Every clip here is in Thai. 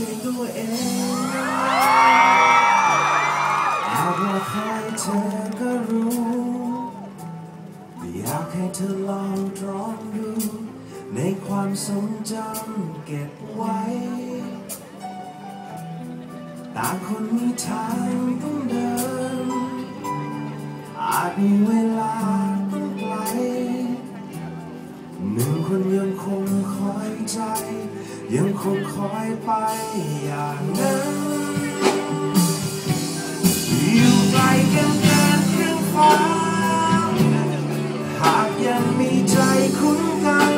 ใจตัวเองหากว่าใครเธอก็รู้อยากให้เธอลองตรองดู ในความทรงจำเก็บไว้ ต่างคนมีทางต้องเดิน อาจมีเวล ยังคงคอยไปอย่างนั้นอยู่ไกลกันเกินครึ่งฟ้า หากยังมีใจคุ้นกัน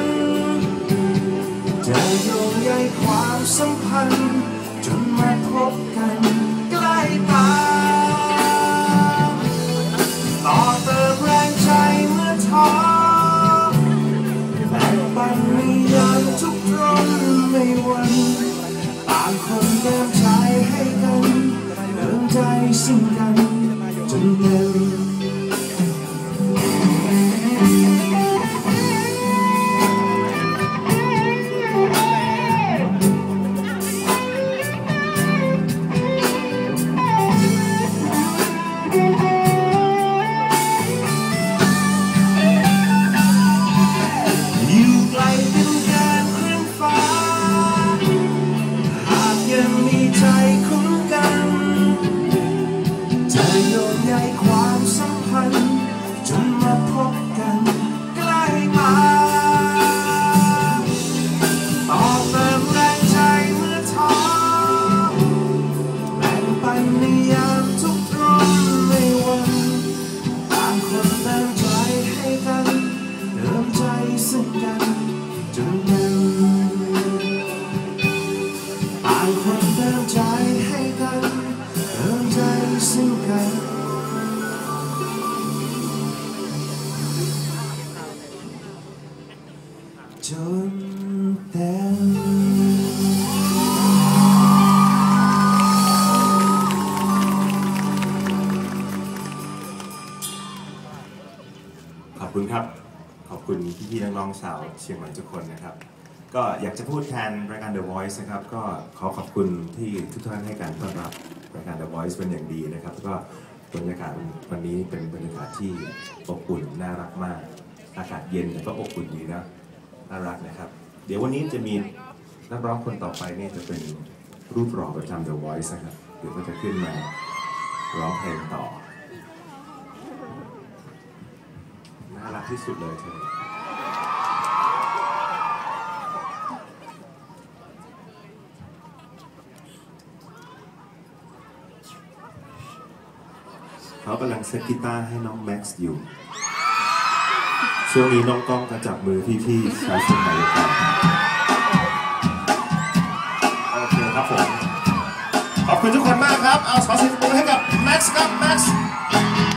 จะโยงใยความสัมพันธ์ จนมาพบกัน ซึ่งกันจ จนเต็มขอบคุณครับ ขอบคุณพี่ๆน้องๆสาวเชียงใหม่ทุกคนนะครับ ก็อยากจะพูดแทนรายการ The Voice นะครับ ก็ขอขอบคุณที่ทุกท่านให้การต้อนรับรายการ The Voice เป็นอย่างดีนะครับแล้วก็บรรยากาศวันนี้เป็นบรรยากาศที่อบอุ่นน่ารักมาก อากาศเย็นแต่ก็อบอุ่นดีนะ น่ารักนะครับ เดี๋ยววันนี้จะมีนักร้องคนต่อไปเนี่ยจะเป็นรูปหล่อประจำ The Voice นะครับ เดี๋ยวก็จะขึ้นมาร้องเพลงต่อ น่ารักที่สุดเลยเธอเขากำลังเซตกีตาร์ให้น้องแม็กซ์อยู่ ช่วงนี้น้องก้องก็จับมือพี่ๆชาวเชียงใหม่กันโอเคครับผม ขอบคุณทุกคนมากครับ เอาขอเสียงปรบมือให้กับแม็กซ์ครับแม็กซ์